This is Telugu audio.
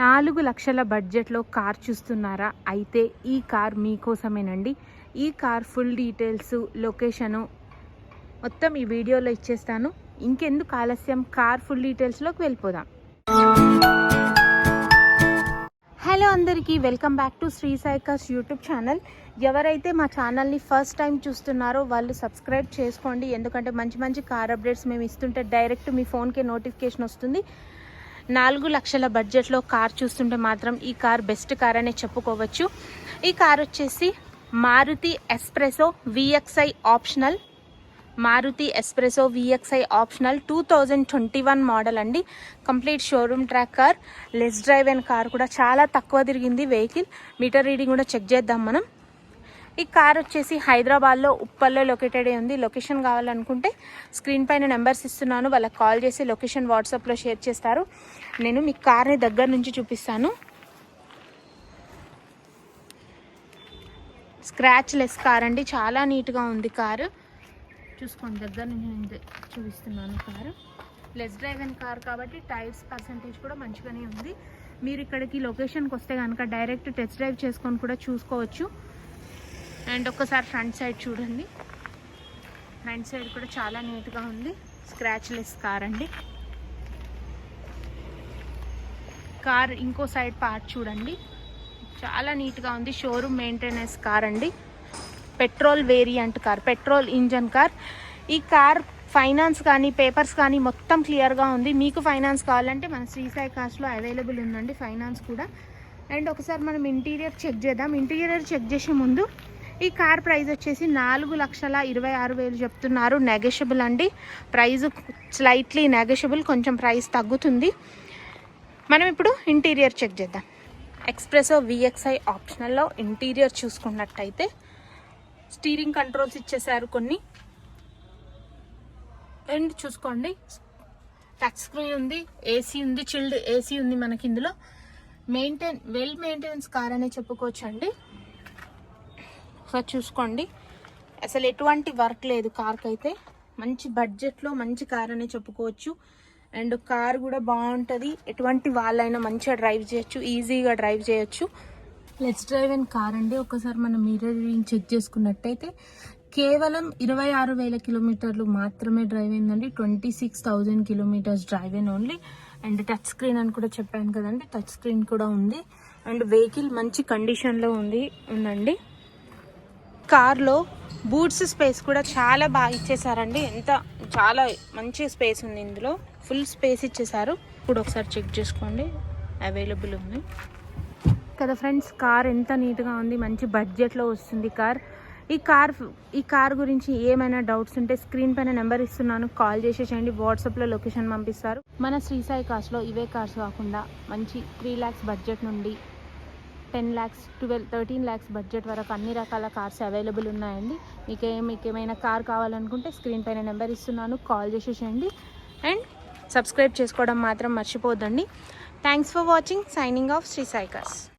నాలుగు లక్షల బడ్జెట్లో కార్ చూస్తున్నారా? అయితే ఈ కార్ మీకోసమేనండి. ఈ కార్ ఫుల్ డీటెయిల్స్ లొకేషను మొత్తం ఈ వీడియోలో ఇచ్చేస్తాను. ఇంకెందుకు ఆలస్యం? కార్ ఫుల్ డీటెయిల్స్లోకి వెళ్ళిపోదాం. హలో అందరికీ welcome back to Sri Sai cars YouTube channel. ఎవరైతే మా ఛానల్ని ఫస్ట్ టైం చూస్తున్నారో వాళ్ళు సబ్స్క్రైబ్ చేసుకోండి. ఎందుకంటే మంచి మంచి కార్ అప్డేట్స్ మేము ఇస్తుంటే డైరెక్ట్ మీ ఫోన్కే నోటిఫికేషన్ వస్తుంది. నాలుగు లక్షల బడ్జెట్లో కార్ చూస్తుంటే మాత్రం ఈ కార్ బెస్ట్ కార్ అనే చెప్పుకోవచ్చు. ఈ కార్ వచ్చేసి Maruti S Presso VXI optional. Maruti S Presso VXI optional two thousand twenty one model అండి. Complete showroom track car less drive and car కూడా చాలా తక్కువ తిరిగింది వెహికల్. మీటర్ రీడింగ్ కూడా చెక్ చేద్దాం మనం. ఈ కార్ వచ్చేసి హైదరాబాద్లో ఉప్పల్లో లొకేటెడ్ అయి ఉంది. లొకేషన్ కావాలనుకుంటే స్క్రీన్ పైన నెంబర్స్ ఇస్తున్నాను. వాళ్ళకి కాల్ చేసి లొకేషన్ వాట్సాప్లో షేర్ చేస్తారు. నేను మీ కార్ని దగ్గర నుంచి చూపిస్తాను. స్క్రాచ్ లెస్ కార్ అండి. చాలా నీట్గా ఉంది కారు. చూసుకోండి దగ్గర నుంచి నేను చూపిస్తున్నాను car. Less drive and car కాబట్టి టైర్స్ పర్సంటేజ్ కూడా మంచిగానే ఉంది. మీరు ఇక్కడికి లొకేషన్కి వస్తే కనుక డైరెక్ట్ టెస్ట్ డ్రైవ్ చేసుకొని కూడా చూసుకోవచ్చు. అండ్ ఒక్కసారి ఫ్రంట్ సైడ్ చూడండి. ఫ్రంట్ సైడ్ కూడా చాలా నీట్గా ఉంది. స్క్రాచ్లెస్ కార్ అండి. కార్ ఇంకో సైడ్ పార్ట్ చూడండి. చాలా నీట్గా ఉంది. షోరూమ్ మెయింటెనెన్స్ కార్ అండి. Petrol variant car petrol engine car. ఈ కార్ ఫైనాన్స్ కానీ పేపర్స్ కానీ మొత్తం క్లియర్గా ఉంది. మీకు ఫైనాన్స్ కావాలంటే మన శ్రీసాయి కాస్ట్లో అవైలబుల్ ఉందండి ఫైనాన్స్ కూడా. అండ్ ఒకసారి మనం ఇంటీరియర్ చెక్ చేద్దాం. ఇంటీరియర్ చెక్ చేసే ముందు ఈ కార్ ప్రైస్ వచ్చేసి నాలుగు లక్షల ఇరవై ఆరు వేలు చెప్తున్నారు. నెగెషబుల్ అండి. ప్రైస్ స్లైట్లీ నెగషబుల్ కొంచెం ప్రైస్ తగ్గుతుంది. మనం ఇప్పుడు ఇంటీరియర్ చెక్ చేద్దాం. ఎక్స్ప్రెసో విఎక్స్ఐ ఆప్షనల్లో ఇంటీరియర్ చూసుకున్నట్టయితే స్టీరింగ్ కంట్రోల్స్ ఇచ్చేసారు కొన్ని. అండ్ చూసుకోండి. టచ్ స్క్రీన్ ఉంది ఏసీ ఉంది చిల్డ్ ఏసీ ఉంది మనకి ఇందులో. మెయింటైన్ వెల్ మెయింటెనెన్స్ కార్ అనే చెప్పుకోవచ్చు అండి ఒకసారి చూసుకోండి. అసలు ఎటువంటి వర్క్ లేదు కార్కి అయితే. మంచి బడ్జెట్లో మంచి కార్ అనే చెప్పుకోవచ్చు. అండ్ కార్ కూడా బాగుంటుంది. ఎటువంటి వాళ్ళైనా మంచిగా డ్రైవ్ చేయొచ్చు ఈజీగా డ్రైవ్ చేయొచ్చు. లెట్స్ డ్రైవ్ అండ్ కార్ అండి. ఒకసారి మనం మీరే చెక్ చేసుకున్నట్టయితే కేవలం ఇరవై ఆరు వేల కిలోమీటర్లు మాత్రమే డ్రైవ్ అయిందండి. Twenty six thousand kilometres drive అయిన ఓన్లీ అండ్ టచ్ స్క్రీన్ అని కూడా చెప్పాను కదండి. టచ్ స్క్రీన్ కూడా ఉంది. అండ్ వెహికల్ మంచి కండిషన్లో ఉంది ఉందండి. కార్లో బూట్స్ స్పేస్ కూడా చాలా బాగా ఇచ్చేసారండి. ఎంత చాలా మంచి స్పేస్ ఉంది ఇందులో. ఫుల్ స్పేస్ ఇచ్చేసారు. ఇప్పుడు ఒకసారి చెక్ చేసుకోండి. అవైలబుల్ ఉంది. కదా ఫ్రెండ్స్ కార్ ఎంత నీట్గా ఉంది. మంచి బడ్జెట్లో వస్తుంది కార్. ఈ కార్ ఈ కార్ గురించి ఏమైనా డౌట్స్ ఉంటే స్క్రీన్ పైన నెంబర్ ఇస్తున్నాను. కాల్ చేసేసేయండి వాట్సాప్లో లొకేషన్ పంపిస్తారు. మన శ్రీసాయి కార్స్లో ఇవే కార్స్ కాకుండా మంచి త్రీ ల్యాక్స్ బడ్జెట్ నుండి ten lakhs twelve thirteen lakhs budget వరకు అన్ని రకాల కార్స్ అవైలబుల్ ఉన్నాయండి. మీకు ఏ మీకు ఏమైనా కార్ కావాలనుకుంటే స్క్రీన్ పైన నెంబర్ ఇస్తున్నాను కాల్ చేసేసేయండి. అండ్ సబ్స్క్రైబ్ చేసుకోవడం మాత్రం మర్చిపోద్దండి thanks for watching signing off Sri Sai cars